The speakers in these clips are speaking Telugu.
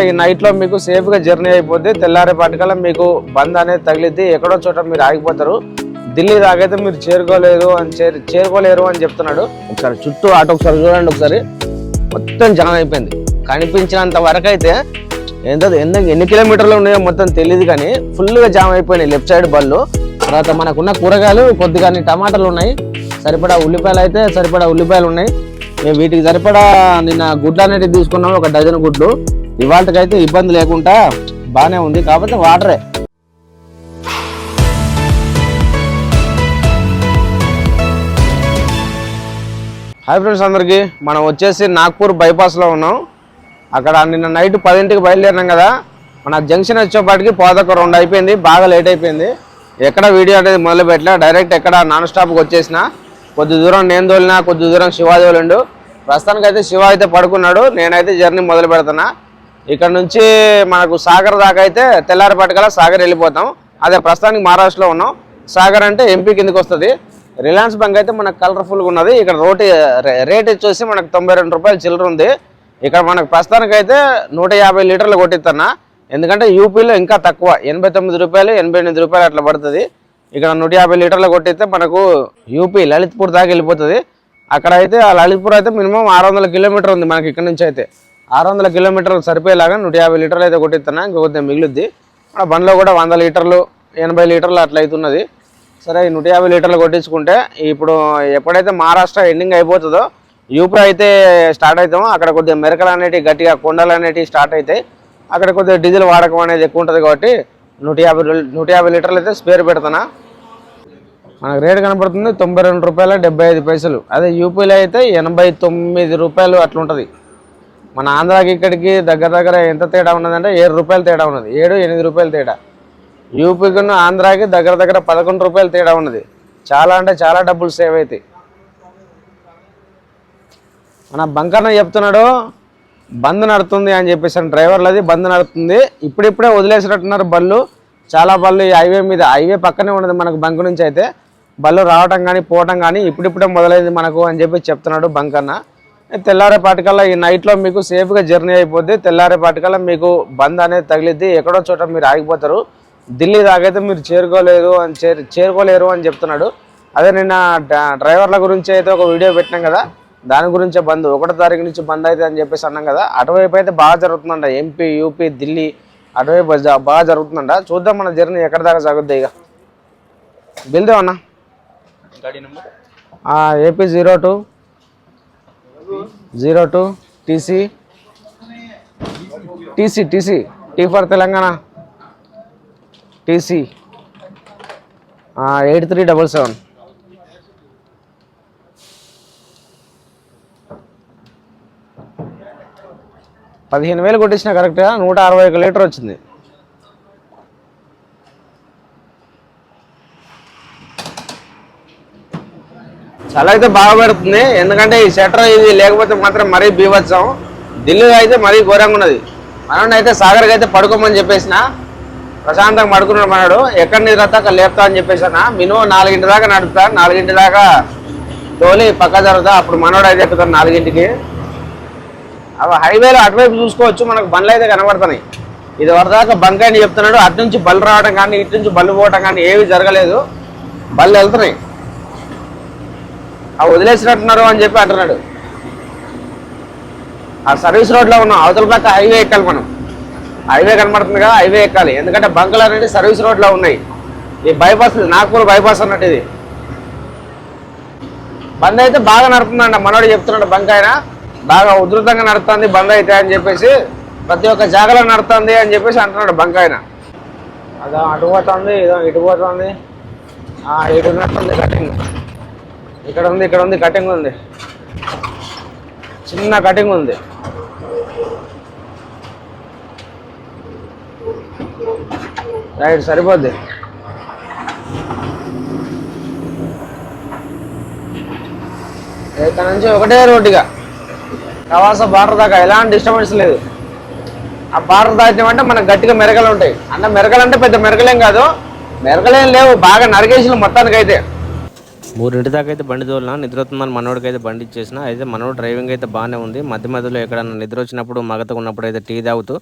ఈ నైట్లో మీకు సేఫ్గా జర్నీ అయిపోద్ది తెల్లారేపాటికల్లా మీకు బంద్ అనేది తగిలిద్ది. ఎక్కడో చోట మీరు ఆగిపోతారు. ఢిల్లీ దాకైతే మీరు చేరుకోలేదు అని చేరు- చేరుకోలేరు అని చెప్తున్నాడు. ఒకసారి చుట్టూ ఆటో ఒకసారి చూడండి ఒకసారి. మొత్తం జామ్ అయిపోయింది. కనిపించినంత వరకు అయితే ఎంత ఎన్ని ఎన్ని కిలోమీటర్లు ఉన్నాయో మొత్తం తెలియదు కానీ ఫుల్గా గా జామ్ అయిపోయినాయి లెఫ్ట్ సైడ్ బళ్ళు. తర్వాత మనకున్న కూరగాయలు కొద్దిగా టమాటాలు ఉన్నాయి. సరిపడా ఉల్లిపాయలు అయితే సరిపడా ఉల్లిపాయలు ఉన్నాయి. మేము వీటికి సరిపడా నిన్న గుడ్లు అనేటివి తీసుకున్నాము ఒక డజన్ గుడ్లు. ఇవాళకైతే ఇబ్బంది లేకుండా బాగానే ఉంది కాకపోతే వాటరే. హాయ్ ఫ్రెండ్స్ అందరికీ మనం వచ్చేసి నాగ్పూర్ బైపాస్లో ఉన్నాం. అక్కడ నిన్న నైట్ పదింటికి బయలుదేరినాం కదా. మన జంక్షన్ వచ్చేపాటికి పోదొక రెండు అయిపోయింది బాగా లేట్ అయిపోయింది. ఎక్కడ వీడియో అనేది మొదలు పెట్టలే డైరెక్ట్ ఎక్కడ నాన్ స్టాప్కి వచ్చేసిన. కొద్ది దూరం నేను తోలినా కొద్ది దూరం శివ ప్రస్తుతానికి అయితే శివ అయితే పడుకున్నాడు నేనైతే జర్నీ మొదలు పెడుతున్నా. ఇక్కడ నుంచి మనకు సాగర్ దాకా అయితే తెల్లారిపాటికల్లా సాగర్ వెళ్ళిపోతాం. అదే ప్రస్తుతానికి మహారాష్ట్రలో ఉన్నాం. సాగర్ అంటే ఎంపీ కిందకి వస్తుంది. రిలయన్స్ బంక్ అయితే మనకు కలర్ఫుల్గా ఉన్నది. ఇక్కడ రోటి రే- రేట్ వచ్చేసి మనకు తొంభై రెండు రూపాయలు చిల్లర ఉంది. ఇక్కడ మనకు ప్రస్తుతానికి అయితే నూట యాభై లీటర్లు కొట్టిస్తున్నా ఎందుకంటే యూపీలో ఇంకా తక్కువ. ఎనభై తొమ్మిది రూపాయలు ఎనభై ఎనిమిది రూపాయలు అట్లా పడుతుంది. ఇక్కడ నూట యాభై లీటర్లు కొట్టిస్తే మనకు యూపీ లలిత్పూర్ దాకా వెళ్ళిపోతుంది. అక్కడ అయితే ఆ లలిత్పూర్ అయితే మినిమం ఆరు వందల కిలోమీటర్ ఉంది మనకి ఇక్కడ నుంచి అయితే. ఆరు వందల కిలోమీటర్లు సరిపోయేలాగా నూట యాభై లీటర్లు అయితే కొట్టిస్తున్నా ఇంకొద్ది మిగులుద్ది. మన బండ్లో కూడా వంద లీటర్లు ఎనభై లీటర్లు అట్లా అవుతున్నది. సరే నూట యాభై లీటర్లు కొట్టించుకుంటే ఇప్పుడు ఎప్పుడైతే మహారాష్ట్ర ఎండింగ్ అయిపోతుందో యూపీ అయితే స్టార్ట్ అవుతామో అక్కడ కొద్దిగా మెరకలు అనేటివి గట్టిగా కొండలు అనేటివి స్టార్ట్ అవుతాయి. అక్కడ కొద్దిగా డీజిల్ వాడకం అనేది ఎక్కువ ఉంటుంది కాబట్టి నూట యాభై నూట యాభై లీటర్లు అయితే స్పేర్ పెడుతున్నా. మనకు రేట్ కనపడుతుంది తొంభై రెండు రూపాయల డెబ్బై ఐదు పైసలు. అదే యూపీలో అయితే ఎనభై తొమ్మిది రూపాయలు అట్లుంటుంది. మన ఆంధ్రాకి ఇక్కడికి దగ్గర దగ్గర ఎంత తేడా ఉన్నదంటే ఏడు రూపాయలు తేడా ఉన్నది. ఏడు ఎనిమిది రూపాయలు తేడా. యూపీకి ఆంధ్రాకి దగ్గర దగ్గర పదకొండు రూపాయలు తేడా ఉన్నది. చాలా అంటే చాలా డబ్బులు సేవ్ అవుతాయి మన బంకర్న చెప్తున్నాడు బంద్ నడుతుంది అని చెప్పేసి డ్రైవర్లది బంద్ నడుతుంది. ఇప్పుడిప్పుడే వదిలేసినట్టున్నారు బళ్ళు. చాలా బళ్ళు ఈ హైవే మీద హైవే పక్కనే ఉన్నది మనకు బంక్ నుంచి అయితే. బళ్ళు రావటం కానీ పోవటం కానీ ఇప్పుడిప్పుడే మొదలైంది మనకు అని చెప్పి చెప్తున్నాడు బంకన్న. తెల్లారేపాటికల్లా ఈ నైట్లో మీకు సేఫ్గా జర్నీ అయిపోద్ది. తెల్లారేపాటికల్లా మీకు బంద్ అనేది తగిలిద్ది. ఎక్కడో చోట మీరు ఆగిపోతారు. ఢిల్లీ దాకైతే మీరు చేరుకోలేదు అని చేరు చేరుకోలేరు అని చెప్తున్నాడు. అదే నిన్న డ్రైవర్ల గురించి అయితే ఒక వీడియో పెట్టినాం కదా. దాని గురించే బంద్. ఒకటో తారీఖు నుంచి బంద్ అయితే అని చెప్పేసి అన్నాం కదా. అటువైపు అయితే బాగా జరుగుతుందంట. ఎంపీ యూపీ ఢిల్లీ అటువైపు బాగా జరుగుతుందంట. చూద్దాం మన జర్నీ ఎక్కడి దాకా సాగుద్ది ఇక. బిల్దేవ్ అన్న? AP zero two zero two TC. TC TC. T for Telangana. TC. Eight three double seven. పదిహేను వేలు కొట్టించిన కరెక్ట్గా నూట అరవై ఒక లీటర్ వచ్చింది. చలి అయితే బాగా పెడుతుంది. ఎందుకంటే ఈ షట్టర్ ఇది లేకపోతే మాత్రం మరీ బీభత్సం. ఢిల్లీలో అయితే మరీ ఘోరంగా ఉన్నది. మనోడిని అయితే సాగర్కి అయితే పడుకోమని చెప్పేసిన. ప్రశాంతంగా పడుకున్నాడు మనడు. ఎక్కడ నిద్రతా అక్కడ లేపుతా అని చెప్పేసిన మినిమం నాలుగింటి దాకా నడుపుతా. నాలుగింటి దాకా తోలి పక్క జరుగుతా. అప్పుడు మనోడు అయితే ఎక్కుతాడు నాలుగింటికి. అవి హైవేలో అటువైపు చూసుకోవచ్చు. మనకు బండ్లు అయితే కనబడుతున్నాయి. ఇది వరదాకా బంక్ అని చెప్తున్నాడు. అటు నుంచి బళ్ళు రావడం కానీ ఇటు నుంచి బళ్ళు పోవడం కానీ ఏవి జరగలేదు. బళ్ళు వెళ్తున్నాయి. ఆ వదిలేసినట్టున్నారు అని చెప్పి అంటున్నాడు. ఆ సర్వీస్ రోడ్లో ఉన్నాం. అవతల పక్క హైవే ఎక్కాలి మనం. హైవే కనబడుతుంది కదా హైవే ఎక్కాలి. ఎందుకంటే బంకులు అనేది సర్వీస్ రోడ్లో ఉన్నాయి. ఈ బైపాస్ నాగపూర్ బైపాస్ అన్నట్టు ఇది. బంద్ అయితే బాగా నడుపుతుందంట. మనోడు చెప్తున్నాడు బంక్ ఆయన బాగా ఉధృతంగా నడుస్తుంది బంద్ అయితే అని చెప్పేసి ప్రతి ఒక్క జాగలో నడుతుంది అని చెప్పేసి అంటున్నాడు బంక్ ఆయన అదో అటు పోతుంది ఇదో ఇటు పోతుంది. ఆ, ఇటు ఉన్నట్టుంది కటింగ్. ఇక్కడ ఉంది ఇక్కడ ఉంది కటింగ్ ఉంది. చిన్న కటింగ్ ఉంది. రైట్ సరిపోద్ది. ఇక్కడ నుంచి ఒకటే రోడ్డుగా కవాస బార్డర్ దాకా ఎలాంటి డిస్టర్బెన్స్ లేదు. ఆ బార్డర్ దాటినామంటే మనకు గట్టిగా మెరకలు ఉంటాయి. అన్న మెరకలు అంటే పెద్ద మెరకలేం కాదు. మెరకలేం లేవు బాగా నరికేసిన మొత్తానికి అయితే మూడింటి దాకా అయితే బండి తోలినా నిద్ర వస్తుందని మనోడికి అయితే బండి ఇచ్చేసిన అయితే మనోడు డ్రైవింగ్ అయితే బాగానే ఉంది. మధ్య మధ్యలో ఎక్కడన్నా నిద్ర వచ్చినప్పుడు మగతకు ఉన్నప్పుడు అయితే టీ తాగుతూ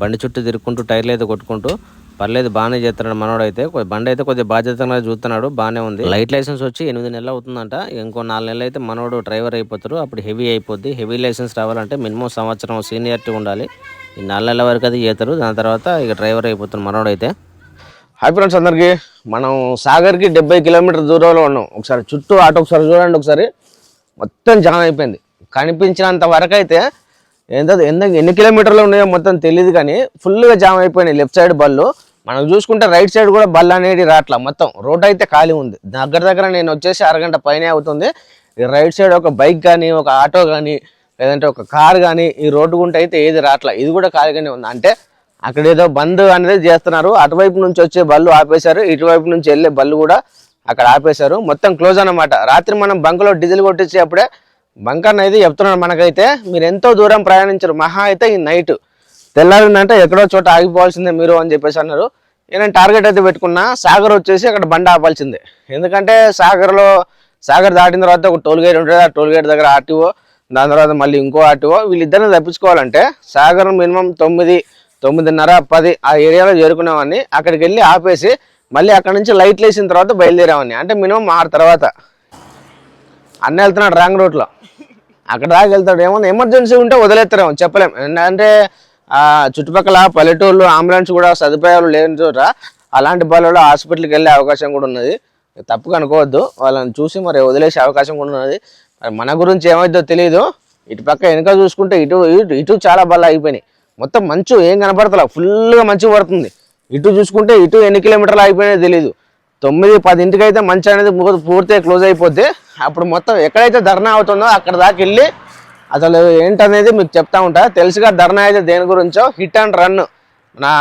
బండి చుట్టూ తిరుక్కుంటూ టైర్లు అయితే కొట్టుకుంటూ పర్లేదు బాగానే చేస్తున్నాడు మనోడు అయితే. బండి అయితే కొద్దిగా బాధ్యతగా చూస్తున్నాడు బాగానే ఉంది. లైట్ లైసెన్స్ వచ్చి ఎనిమిది నెలలు అవుతుందంట. ఇంకో నాలుగు నెలలు అయితే మనోడు డ్రైవర్ అయిపోతారు అప్పుడు హెవీ అయిపోద్ది. హెవీ లైసెన్స్ రావాలంటే మినిమం సంవత్సరం సీనియారిటీ ఉండాలి. ఈ నాలుగు నెలల వరకు అది చేస్తారు. దాని తర్వాత ఇక డ్రైవర్ అయిపోతారు మనోడు అయితే. హాయ్ ఫ్రెండ్స్ అందరికీ. మనం సాగర్కి డెబ్బై కిలోమీటర్ దూరంలో ఉన్నాం. ఒకసారి చుట్టూ ఆటో ఒకసారి చూడండి ఒకసారి. మొత్తం జామ్ అయిపోయింది. కనిపించినంత వరకు అయితే ఎంత ఎంత ఎన్ని కిలోమీటర్లు ఉన్నాయో మొత్తం తెలియదు కానీ ఫుల్గా జామ్ అయిపోయినాయి. లెఫ్ట్ సైడ్ బళ్ళు. మనం చూసుకుంటే రైట్ సైడ్ కూడా బళ్ళు అనేది రావట్లా మొత్తం రోడ్ అయితే ఖాళీ ఉంది. దగ్గర దగ్గర నేను వచ్చేసి అరగంట పైనే అవుతుంది. రైట్ సైడ్ ఒక బైక్ కానీ ఒక ఆటో కానీ లేదంటే ఒక కార్ కానీ ఈ రోడ్డు గుంట అయితే ఏది రావట్లా ఇది కూడా ఖాళీగానే ఉంది. అంటే అక్కడ ఏదో బంద్ అనేది చేస్తున్నారు. అటువైపు నుంచి వచ్చే బళ్ళు ఆపేశారు. ఇటువైపు నుంచి వెళ్ళే బళ్ళు కూడా అక్కడ ఆపేశారు. మొత్తం క్లోజ్ అనమాట రాత్రి మనం బంక్లో డీజిల్ కొట్టించేప్పుడే బంక్ అనేది చెప్తున్నాడు మనకైతే. మీరు ఎంతో దూరం ప్రయాణించరు. మహా అయితే ఈ నైట్. తెల్లారిందంటే ఎక్కడో చోట ఆగిపోవాల్సిందే మీరు అని చెప్పేసి అన్నారు. నేను టార్గెట్ అయితే పెట్టుకున్నా సాగర్ వచ్చేసి అక్కడ బండి ఆపాల్సిందే. ఎందుకంటే సాగర్లో సాగర్ దాటిన తర్వాత ఒక టోల్ గేట్ ఉంటుంది. ఆ టోల్ గేట్ దగ్గర ఆర్టీఓ దాని తర్వాత మళ్ళీ ఇంకో ఆర్టీఓ వీళ్ళిద్దరిని తప్పించుకోవాలంటే సాగర్ మినిమం తొమ్మిది తొమ్మిదిన్నర పది ఆ ఏరియాలో చేరుకునేవాడిని. అక్కడికి వెళ్ళి ఆపేసి మళ్ళీ అక్కడ నుంచి లైట్లు వేసిన తర్వాత బయలుదేరామని అంటే మినిమం ఆరు తర్వాత. అన్న వెళ్తున్నాడు రాంగ్ రూట్లో అక్కడ దాకా వెళ్తాడు. ఏమన్నా ఎమర్జెన్సీ ఉంటే వదిలేస్తారేమో చెప్పలేం. ఏంటంటే చుట్టుపక్కల పల్లెటూళ్ళు అంబులెన్స్ కూడా సదుపాయాలు లేని చోట అలాంటి బాలలో హాస్పిటల్కి వెళ్ళే అవకాశం కూడా ఉన్నది. తప్పుగా అనుకోవద్దు వాళ్ళని చూసి మరి వదిలేసే అవకాశం కూడా ఉన్నది. మరి మన గురించి ఏమైందో తెలియదు ఇటు పక్క వెనక చూసుకుంటే ఇటు ఇటు ఇటు చాలా బల్ల అయిపోయినాయి మొత్తం మంచు ఏం కనపడతలా? ఫుల్గా మంచు పడుతుంది. ఇటు చూసుకుంటే ఇటు ఎన్ని కిలోమీటర్లు ఆగిపోయినా తెలియదు తొమ్మిది పదింటికి అయితే మంచి అనేది పూర్తి పూర్తిగా క్లోజ్ అయిపోద్ది. అప్పుడు మొత్తం ఎక్కడైతే ధర్నా అవుతుందో అక్కడ దాకా వెళ్ళి అసలు ఏంటనేది మీకు చెప్తా ఉంటా. తెలుసుగా ధర్నా అయితే దేని గురించో? Hit and run. నా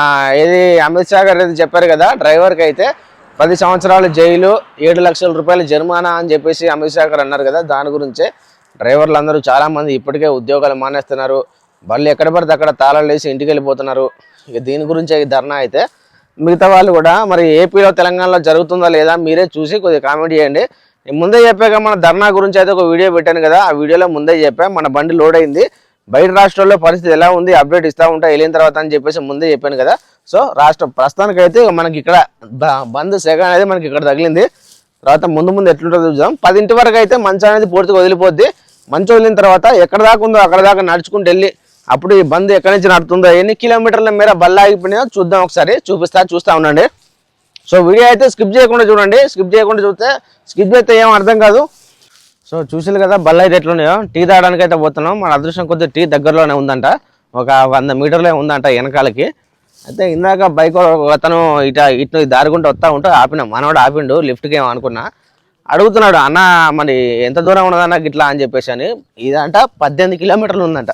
ఏది అమిత్ షా గారు అయితే చెప్పారు కదా డ్రైవర్కి అయితే పది సంవత్సరాలు జైలు ఏడు లక్షల రూపాయల జరిమానా అని చెప్పేసి అమిత్ షా గారు అన్నారు కదా దాని గురించే డ్రైవర్లు అందరూ చాలామంది ఇప్పటికే ఉద్యోగాలు మానేస్తున్నారు. బళ్ళు ఎక్కడ పడితే అక్కడ తాళాలు వేసి ఇంటికి వెళ్ళిపోతున్నారు. ఇక దీని గురించే ఈ ధర్నా అయితే మిగతా వాళ్ళు కూడా మరి ఏపీలో తెలంగాణలో జరుగుతుందా లేదా మీరే చూసి కొద్దిగా కామెంట్ చేయండి. ముందే చెప్పాక మన ధర్నా గురించి అయితే ఒక వీడియో పెట్టాను కదా ఆ వీడియోలో ముందే చెప్పా మన బండి లోడ్ అయింది. బయట రాష్ట్రాల్లో పరిస్థితి ఎలా ఉంది అప్డేట్ ఇస్తా ఉంటా వెళ్ళిన తర్వాత అని చెప్పేసి ముందే చెప్పాను కదా. సో రాష్ట్ర ప్రస్తుతానికైతే మనకి ఇక్కడ బ- బంద్ సెగ అనేది మనకి ఇక్కడ తగిలింది. తర్వాత ముందు ముందు ఎట్లుంటుందో చూద్దాం. పదింటి వరకు అయితే మంచు అనేది పూర్తిగా వదిలిపోద్ది. మంచు వదిలిన తర్వాత ఎక్కడ దాకా ఉందో అక్కడ దాకా నడుచుకుంటూ వెళ్ళి అప్పుడు ఈ బంద్ ఎక్కడి నుంచి నడుతుందో ఎన్ని కిలోమీటర్ల మేర బల్ల ఆగిపోయినాయో చూద్దాం ఒకసారి చూపిస్తా చూస్తా ఉండండి. సో వీడియో అయితే స్కిప్ చేయకుండా చూడండి. స్కిప్ చేయకుండా చూస్తే స్కిప్ చేస్తే ఏం అర్థం కాదు. సో చూసారు కదా బల్ల అయితే ఎట్లున్నాయో? టీ తాగడానికి అయితే పోతున్నాం. మన అదృష్టం కొద్దిగా టీ దగ్గరలోనే ఉందంట. ఒక వంద మీటర్లే ఉందంట వెనకాలకి. అయితే ఇందాక బైక్ అతను ఇట ఇటు దారుకుంటూ వస్తా ఉంటే ఆపిన మనవాడు ఆపిండు లిఫ్ట్కి ఏమో అనుకున్నా. అడుగుతున్నాడు అన్న మరి ఎంత దూరం ఉన్నదన్న గిట్లా? అని చెప్పేసి అని. ఇదంట పద్దెనిమిది కిలోమీటర్లు ఉందంట.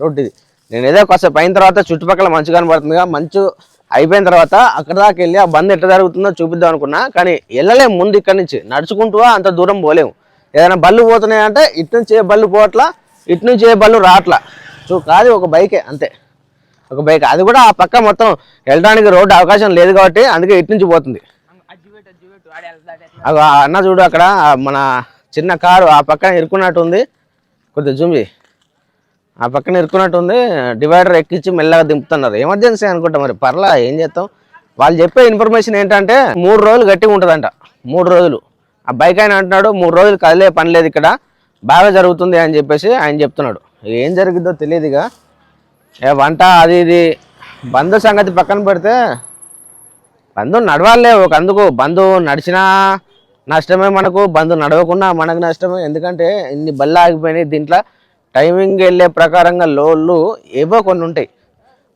రోడ్డు ఇది. నేను ఏదో కాసేపు అయిన తర్వాత చుట్టుపక్కల మంచు కనబడుతుందిగా. మంచు అయిపోయిన తర్వాత అక్కడ దాకా వెళ్ళి ఆ బంద్ ఎట్లా జరుగుతుందో చూపిద్దాం అనుకున్నా. కానీ వెళ్ళలేము ముందు ఇక్కడ నుంచి. నడుచుకుంటూ అంత దూరం పోలేము. ఏదైనా బళ్ళు పోతున్నాయంటే ఇటు నుంచి ఏ బళ్ళు పోవట్లా ఇటు నుంచి ఏ బళ్ళు రావట్లా. చూ కాదు ఒక బైకే అంతే. ఒక బైక్. అది కూడా ఆ పక్క మొత్తం వెళ్ళడానికి రోడ్డు అవకాశం లేదు కాబట్టి అందుకే ఇటు నుంచి పోతుంది. అన్న చూడు అక్కడ మన చిన్న కారు ఆ పక్కన ఇరుక్కున్నట్టు ఉంది. కొద్దిగా జూమి ఆ పక్కన ఇరుక్కున్నట్టు ఉంది. డివైడర్ ఎక్కించి మెల్లగా దింపుతున్నారు. ఎమర్జెన్సీ అనుకుంటా మరి. పర్లా ఏం చేస్తాం? వాళ్ళు చెప్పే ఇన్ఫర్మేషన్ ఏంటంటే మూడు రోజులు గట్టిగా ఉంటుందంట. మూడు రోజులు. ఆ బైక్ ఆయన అంటున్నాడు మూడు రోజులు కదిలే పని లేదు ఇక్కడ. బాగా జరుగుతుంది అని చెప్పేసి ఆయన చెప్తున్నాడు. ఏం జరిగిద్దో తెలియదుగా ఏ వంట అది ఇది. బంధు సంగతి పక్కన పెడితే బంధు నడవాలే ఒక అందుకు. బంధు నడిచినా నష్టమే మనకు బంధు నడవకుండా మనకు నష్టమే. ఎందుకంటే ఇన్ని బల్ల ఆగిపోయినాయి దీంట్లో. టైమింగ్ వెళ్ళే ప్రకారంగా లోళ్ళు ఏవో కొన్ని ఉంటాయి.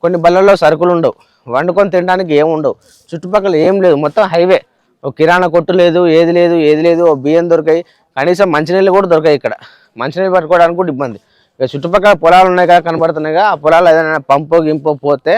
కొన్ని బళ్ళల్లో సరుకులు ఉండవు. వండుకొని తినడానికి ఏమి ఉండవు. చుట్టుపక్కల ఏం లేదు. మొత్తం హైవే. ఓ కిరాణా కొట్టు లేదు ఏది లేదు ఏది లేదు ఓ బియ్యం దొరికాయి. కనీసం మంచినీళ్ళు కూడా దొరికాయి ఇక్కడ. మంచినీళ్ళు పట్టుకోవడానికి కూడా ఇబ్బంది. ఇక చుట్టుపక్కల పొలాలు ఉన్నాయి కదా కనబడుతున్నాయిగా ఆ పొలాలు ఏదైనా పంపో గింపో పోతే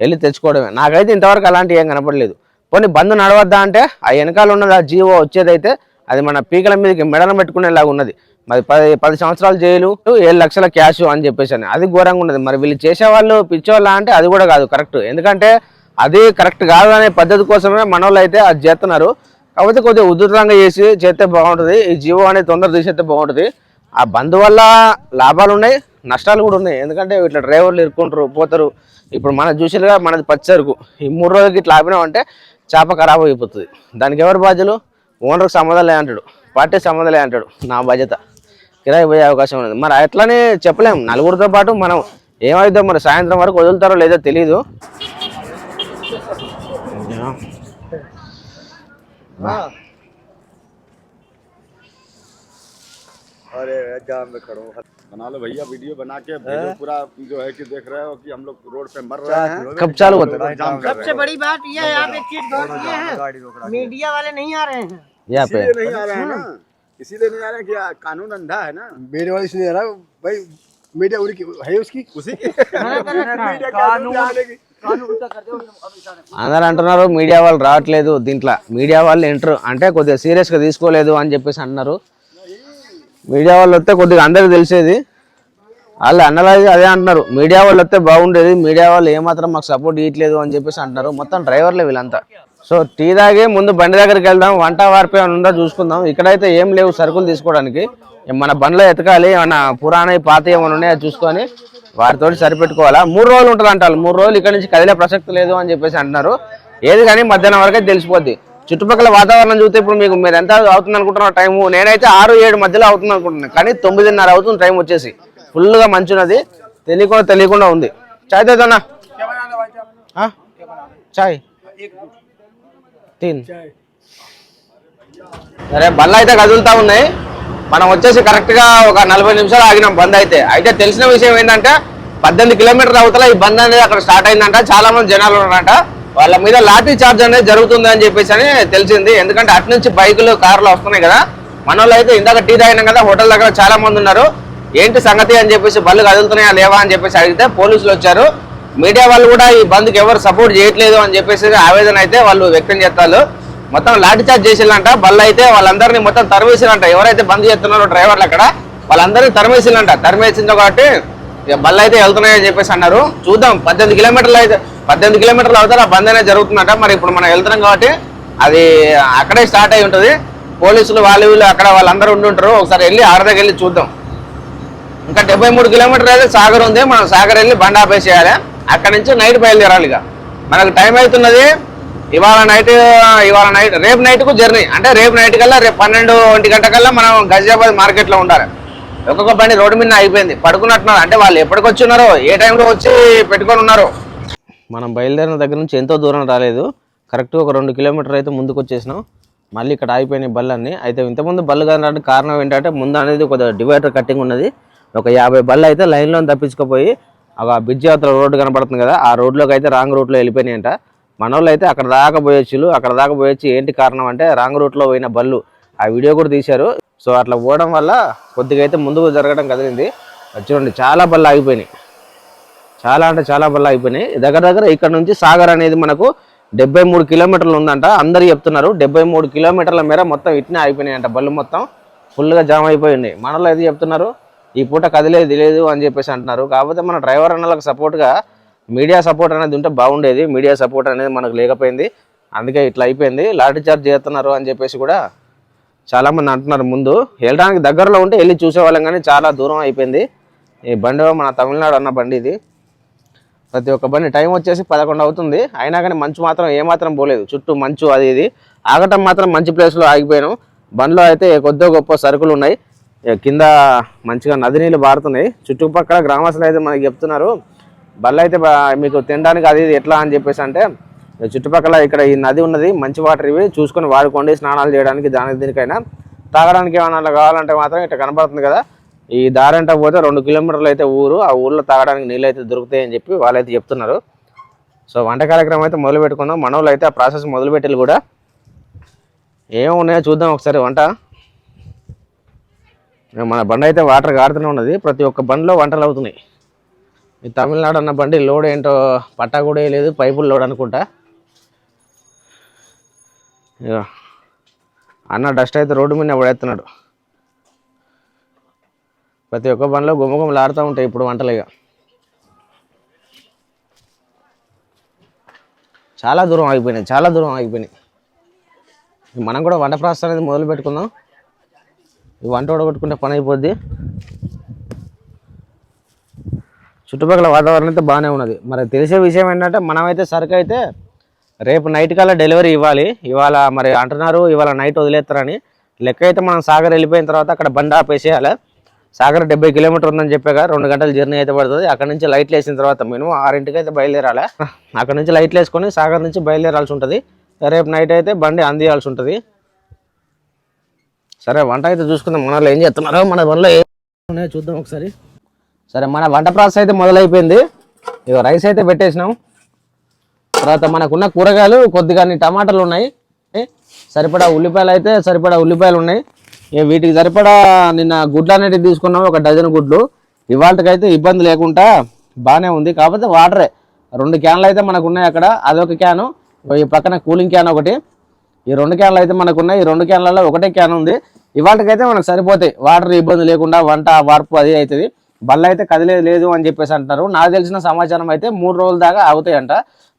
వెళ్ళి తెచ్చుకోవడమే. నాకైతే ఇంతవరకు అలాంటి ఏం కనపడలేదు. పోనీ బంధు నడవద్దా అంటే ఆ వెనకాల ఉన్నది ఆ జీవో వచ్చేదైతే అది మన పీకల మీదకి మెడలు పెట్టుకునేలాగా ఉన్నది. మరి పది పది సంవత్సరాలు జైలు ఏడు లక్షల క్యాష్ అని చెప్పేసి అని అది ఘోరంగా ఉన్నది. మరి వీళ్ళు చేసేవాళ్ళు పిచ్చోళ్ళ అంటే అది కూడా కాదు కరెక్ట్. ఎందుకంటే అది కరెక్ట్ కాదు అనే పద్ధతి కోసమే మనోళ్ళు అయితే అది చేస్తున్నారు. కాకపోతే కొద్దిగా ఉధృతంగా చేసి చేస్తే బాగుంటుంది. ఈ జీవో అనేది తొందర తీసేస్తే బాగుంటుంది. ఆ బంద్ వల్ల లాభాలు ఉన్నాయి నష్టాలు కూడా ఉన్నాయి. ఎందుకంటే ఇట్లా డ్రైవర్లు ఇరుక్కుంటారు పోతారు. ఇప్పుడు మన చూసిగా మనది పచ్చరుకు ఈ మూడు రోజులకి ఇట్లా ఆపినామంటే చేప ఖరాబ్ అయిపోతుంది. దానికి ఎవరు బాధ్యులు? ఓనర్కి సంబంధం లే అంటాడు పార్టీ సంబంధం లే అంటాడు నా బాధ్యత. కిరాయి పోయే అవకాశం ఉంది మరి అట్లనే చెప్పలేం నలుగురితో పాటు మనం ఏమైందో మరి సాయంత్రం వరకు వదులుతారో లేదో తెలీదు अरे जाम में खड़ो बना लो भैया वीडियो बना के भेजो पूरा जो है कि देख रहे हो कि हम लोग रोड पे मर रहे हैं कब चालू होता है जाम कर रहे सबसे बड़ी बात यह है आप एक चीज गौर किए हैं मीडिया वाले नहीं आ रहे हैं यहाँ पे इसीलिए नहीं आ रहे हैं ना इसीलिए नहीं आ रहे हैं कि आ- कानून अंधा है ना मेरे वाले इसलिए रहा भाई मीडिया उनकी है उसकी उसी की मीडिया कानून आने की అందరు అంటున్నారు మీడియా వాళ్ళు రావట్లేదు దీంట్లో మీడియా వాళ్ళు ఎంటర్ అంటే కొద్దిగా సీరియస్గా తీసుకోలేదు అని చెప్పేసి అంటున్నారు మీడియా వాళ్ళు వస్తే కొద్దిగా అందరికి తెలిసేది వాళ్ళు అన్నలాగే అదే అంటున్నారు మీడియా వాళ్ళు వస్తే బాగుండేది మీడియా వాళ్ళు ఏమాత్రం మాకు సపోర్ట్ ఇవ్వట్లేదు అని చెప్పేసి అంటున్నారు మొత్తం డ్రైవర్లే వీళ్ళంతా సో టీ తాగి ముందు బండి దగ్గరికి వెళ్దాం. వంట వార్పు ఏమైనా ఉందో చూసుకుందాం. ఇక్కడైతే ఏం లేవు సరుకులు తీసుకోవడానికి. మన బండ్లో ఎతకాలి ఏమన్నా పురాణ పాత ఏమైనా ఉన్నాయో చూసుకొని వారితో సరిపెట్టుకోవాలా? మూడు రోజులు ఉంటుంది అంటారు. మూడు రోజులు ఇక్కడ నుంచి కదిలే ప్రసక్తి లేదు అని చెప్పేసి అంటున్నారు. ఏది కానీ మధ్యాహ్నం వరకే తెలిసిపోద్ది. చుట్టుపక్కల వాతావరణం చూస్తే ఇప్పుడు మీకు మీరు ఎంత అవుతుంది అనుకుంటున్నారు టైము. నేనైతే ఆరు ఏడు మధ్యలో అవుతుంది అనుకుంటున్నాను. కానీ తొమ్మిదిన్నర అవుతుంది టైం వచ్చేసి. ఫుల్గా మంచున్నది. తెలియకుండా తెలియకుండా ఉంది. చాయ్ తెద్దన్నా చాయ్. తీన్ సరే బల్ల అయితే కదులుతా ఉన్నాయి. మనం వచ్చేసి కరెక్ట్గా ఒక నలభై నిమిషాలు ఆగినాం బంద్ అయితే. అయితే తెలిసిన విషయం ఏంటంటే పద్దెనిమిది కిలోమీటర్ అవతల ఈ బంద్ అనేది అక్కడ స్టార్ట్ అయిందంట. చాలా మంది జనాలు ఉన్నారంట. వాళ్ళ మీద లాఠీ చార్జ్ అనేది జరుగుతుంది అని చెప్పేసి అని తెలిసింది. ఎందుకంటే అటు నుంచి బైకులు కార్లు వస్తున్నాయి కదా. మన అయితే ఇందాక టీ తాగినాం కదా హోటల్ దగ్గర చాలా మంది ఉన్నారు. ఏంటి సంగతి అని చెప్పేసి బళ్ళు కదులుతున్నాయా లేవా అని చెప్పేసి అడిగితే పోలీసులు వచ్చారు. మీడియా వాళ్ళు కూడా ఈ బంద్కి ఎవరు సపోర్ట్ చేయట్లేదు అని చెప్పేసి ఆవేదన అయితే వాళ్ళు వ్యక్తం చేస్తారు. మొత్తం లాఠీ చార్జ్ చేసిల్లంట బళ్ళు అయితే వాళ్ళందరినీ మొత్తం తరిమేసిల్లంట. ఎవరైతే బంద్ చేస్తున్నారో డ్రైవర్లు అక్కడ వాళ్ళందరినీ తరిమేసిల్లంట. తరిమేసిందో కాబట్టి ఇక బళ్ళు అయితే వెళ్తున్నాయని చెప్పేసి అన్నారు. చూద్దాం పద్దెనిమిది కిలోమీటర్లు అయితే పద్దెనిమిది కిలోమీటర్లు అవుతారు ఆ బంద్ అనేది జరుగుతుందంట. మరి ఇప్పుడు మనం వెళ్తున్నాం కాబట్టి అది అక్కడే స్టార్ట్ అయి ఉంటుంది. పోలీసులు వాళ్ళు వీళ్ళు అక్కడ వాళ్ళందరూ ఉండి ఉంటారు. ఒకసారి వెళ్ళి ఆడ దగ్గర వెళ్ళి చూద్దాం. ఇంకా డెబ్బై మూడు కిలోమీటర్లు అయితే సాగర్ ఉంది. మనం సాగర్ వెళ్ళి బండి ఆపేసేయాలి. అక్కడ నుంచి నైట్ బయలుదేరాలి ఇక. మనకు టైం అవుతున్నది ఇవాళ నైట్ ఇవాళ నైట్ రేపు నైట్కు జర్నీ అంటే రేపు నైట్ కల్లా రేపు పన్నెండు ఒంటి గంట కల్లా మనం గజియాబాద్ మార్కెట్లో ఉండాలి. ఒక్కొక్క బండి రోడ్డు మీద అయిపోయింది. పడుకున్నట్టున్నారు. అంటే వాళ్ళు ఎప్పటికొచ్చి ఉన్నారో ఏ టైంలో వచ్చి పెట్టుకొని ఉన్నారో. మనం బయలుదేరిన దగ్గర నుంచి ఎంతో దూరం రాలేదు. కరెక్ట్ ఒక రెండు కిలోమీటర్ అయితే ముందుకు వచ్చేసినాం. మళ్ళీ ఇక్కడ ఆగిపోయినాయి బళ్ళన్నీ. అయితే ఇంతకుముందు బళ్ళు కనడానికి కారణం ఏంటంటే ముందు అనేది కొద్దిగా డివైడర్ కట్టింగ్ ఉన్నది. ఒక యాభై బళ్ళు అయితే లైన్లో తప్పించుకుపోయి ఒక బ్రిడ్జి అవతల రోడ్డు కనబడుతుంది కదా ఆ రోడ్లోకి అయితే రాంగ్ రూట్లో వెళ్ళిపోయినాయంట. మన వాళ్ళు అయితే అక్కడ దాకా పోయొచ్చు అక్కడ దాకా పోయొచ్చు ఏంటి కారణం అంటే రాంగ్ రూట్లో పోయిన బళ్ళు. ఆ వీడియో కూడా తీశారు. సో అట్లా పోవడం వల్ల కొద్దిగా అయితే ముందుకు జరగడం కదిలింది. వచ్చినండి చూడండి చాలా బళ్ళు ఆగిపోయినాయి. చాలా అంటే చాలా బల్ల అయిపోయినాయి దగ్గర దగ్గర ఇక్కడ నుంచి సాగర్ అనేది మనకు డెబ్బై మూడు కిలోమీటర్లు ఉందంట. అందరు చెప్తున్నారు డెబ్బై మూడు కిలోమీటర్ల మేర మొత్తం ఇట్నే అయిపోయినాయంట బళ్ళు మొత్తం. ఫుల్గా జామ్ అయిపోయి ఉన్నాయి. మనలో అయితే చెప్తున్నారు ఈ పూట కదిలేదు లేదు అని చెప్పేసి అంటున్నారు. కాకపోతే మన డ్రైవర్ అన్నలకు సపోర్ట్గా మీడియా సపోర్ట్ అనేది ఉంటే బాగుండేది. మీడియా సపోర్ట్ అనేది మనకు లేకపోయింది. అందుకే ఇట్లా అయిపోయింది. లాఠీ చార్జ్ చేస్తున్నారు అని చెప్పేసి కూడా చాలామంది అంటున్నారు ముందు. వెళ్ళడానికి దగ్గరలో ఉంటే వెళ్ళి చూసేవాళ్ళం కానీ చాలా దూరం అయిపోయింది. ఈ బండి మన తమిళనాడు అన్న బండి ఇది. ప్రతి ఒక్క బండి టైం వచ్చేసి పదకొండు అవుతుంది. అయినా కానీ మంచు మాత్రం ఏమాత్రం పోలేదు. చుట్టూ మంచు అది ఇది. ఆగటం మాత్రం మంచి ప్లేస్లో ఆగిపోయాను. బండిలో అయితే కొద్దిగా గొప్ప సరుకులు ఉన్నాయి. కింద మంచిగా నది నీళ్ళు బారుతున్నాయి. చుట్టుపక్కల గ్రామస్తులు అయితే మనకి చెప్తున్నారు బళ్ళు అయితే మీకు తినడానికి అది ఎట్లా అని చెప్పేసి అంటే చుట్టుపక్కల ఇక్కడ ఈ నది ఉన్నది మంచి వాటర్ ఇవి చూసుకొని వాడుకోండి స్నానాలు చేయడానికి దానికి దీనికైనా. తాగడానికి ఏమైనా కావాలంటే మాత్రం ఇట్లా కనబడుతుంది కదా. ఈ దారంట పోతే రెండు కిలోమీటర్లు అయితే ఊరు ఆ ఊర్లో తాగడానికి నీళ్ళు అయితే దొరుకుతాయి అని చెప్పి వాళ్ళైతే చెప్తున్నారు. సో వంట కార్యక్రమం అయితే మొదలు పెట్టుకుందాం మనోళ్ళు అయితే ఆ ప్రాసెస్ మొదలు పెట్టాలి కూడా ఏమున్నాయో చూద్దాం ఒకసారి వంట. మన బండి అయితే వాటర్ కాడుతూనే ఉన్నది. ప్రతి ఒక్క బండిలో వంటలు అవుతున్నాయి. ఈ తమిళనాడు అన్న బండి లోడ్ ఏంటో పట్టా కూడా లేదు పైపులు లోడ్ అనుకుంటా. ఇక అన్న డస్ట్ అయితే రోడ్డు మీద పడేస్తున్నాడు. ప్రతి ఒక్క బండిలో గుమ్మగుమ్మలు ఆడుతూ ఉంటాయి ఇప్పుడు వంటలు ఇక చాలా దూరం ఆగిపోయినాయి చాలా దూరం ఆగిపోయినాయి. మనం కూడా వంట ప్రాసెస్ అనేది మొదలు పెట్టుకుందాం వంట ఉడగొట్టుకుంటే పని అయిపోద్ది. చుట్టుపక్కల వాతావరణం అయితే బాగానే ఉన్నది. మరి తెలిసే విషయం ఏంటంటే మనమైతే సరుకు అయితే రేపు నైట్ కల్లా డెలివరీ ఇవ్వాలి. ఇవాళ మరి అంటున్నారు ఇవాళ నైట్ వదిలేస్తారని. లెక్క అయితే మనం సాగర్ వెళ్ళిపోయిన తర్వాత అక్కడ బండి ఆపేసేయాలి సాగర్ డెబ్బై కిలోమీటర్ ఉందని చెప్పాక రెండు గంటల జర్నీ అయితే పడుతుంది. అక్కడ నుంచి లైట్లు వేసిన తర్వాత మినిమం ఆరింటికి అయితే బయలుదేరాలి. అక్కడ నుంచి లైట్లు వేసుకొని సాగర్ నుంచి బయలుదేరాల్సి ఉంటుంది. రేపు నైట్ అయితే బండి అందియాల్సి ఉంటుంది. సరే వంట అయితే చూసుకుందాం. మన వాళ్ళు ఏం చేస్తున్నారో మన పనిలో ఏం చూద్దాం ఒకసారి. సరే మన వంట ప్రాసెస్ అయితే మొదలైపోయింది. ఇక రైస్ అయితే పెట్టేసినాం. తర్వాత మనకున్న కూరగాయలు కొద్దిగా టమాటాలు ఉన్నాయి. సరిపడా ఉల్లిపాయలు అయితే సరిపడా ఉల్లిపాయలు ఉన్నాయి. ఇక వీటికి సరిపడా నిన్న గుడ్లు అనేటివి తీసుకున్నాం ఒక డజన్ గుడ్లు. ఇవాళకైతే ఇబ్బంది లేకుండా బాగానే ఉంది. కాకపోతే వాటరే. రెండు క్యాన్లు అయితే మనకు ఉన్నాయి అక్కడ. అదొక క్యాను. ఈ పక్కన కూలింగ్ క్యాన్ ఒకటి. ఈ రెండు క్యాన్లు అయితే మనకు ఉన్నాయి ఈ రెండు క్యాన్లలో ఒకటే క్యాన్ ఉంది. ఇవాళకైతే మనకు సరిపోతాయి. వాటర్ ఇబ్బంది లేకుండా వంట వార్పు అది అవుతుంది. బల్ల అయితే కదిలేదు లేదు అని చెప్పేసి అంటున్నారు. నాకు తెలిసిన సమాచారం అయితే మూడు రోజుల దాకా అవుతాయంట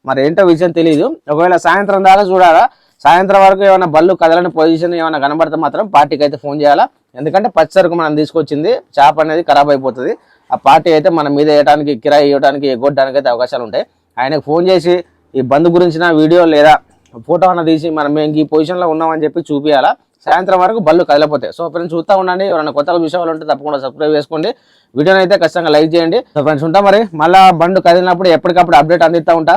మరి ఏంటో విషయం తెలియదు ఒకవేళ సాయంత్రం దాకా చూడాలా? సాయంత్రం వరకు ఏమైనా బళ్ళు కదలని పొజిషన్ ఏమైనా కనబడితే మాత్రం పార్టీకి అయితే ఫోన్ చేయాలా? ఎందుకంటే పచ్చరకు మనం తీసుకొచ్చింది. చేప అనేది ఖరాబ్ అయిపోతుంది. ఆ పార్టీ అయితే మన మీద వేయడానికి కిరాయి ఇవ్వడానికి ఎగ్గొట్టడానికి అయితే అవకాశాలు ఉంటాయి. ఆయనకు ఫోన్ చేసి ఈ బంద్ గురించిన వీడియో లేదా ఫోటో అన్న తీసి మనం మేము ఈ పొజిషన్లో ఉన్నామని చెప్పి చూపించాలా సాయంత్రం వరకు బళ్ళు కదిలిపోతాయి. సో ఫ్రెండ్స్ చూస్తూ ఉండండి. ఎవరైనా కొత్తగా విషయాలు ఉంటే తప్పకుండా సబ్స్క్రైబ్ చేసుకోండి. వీడియోని అయితే ఖచ్చితంగా లైక్ చేయండి. సో ఫ్రెండ్స్ ఉంటా మరి? మళ్ళీ బండు కదిలినప్పుడు ఎప్పటికప్పుడు అప్డేట్ అందిస్తూ ఉంటా.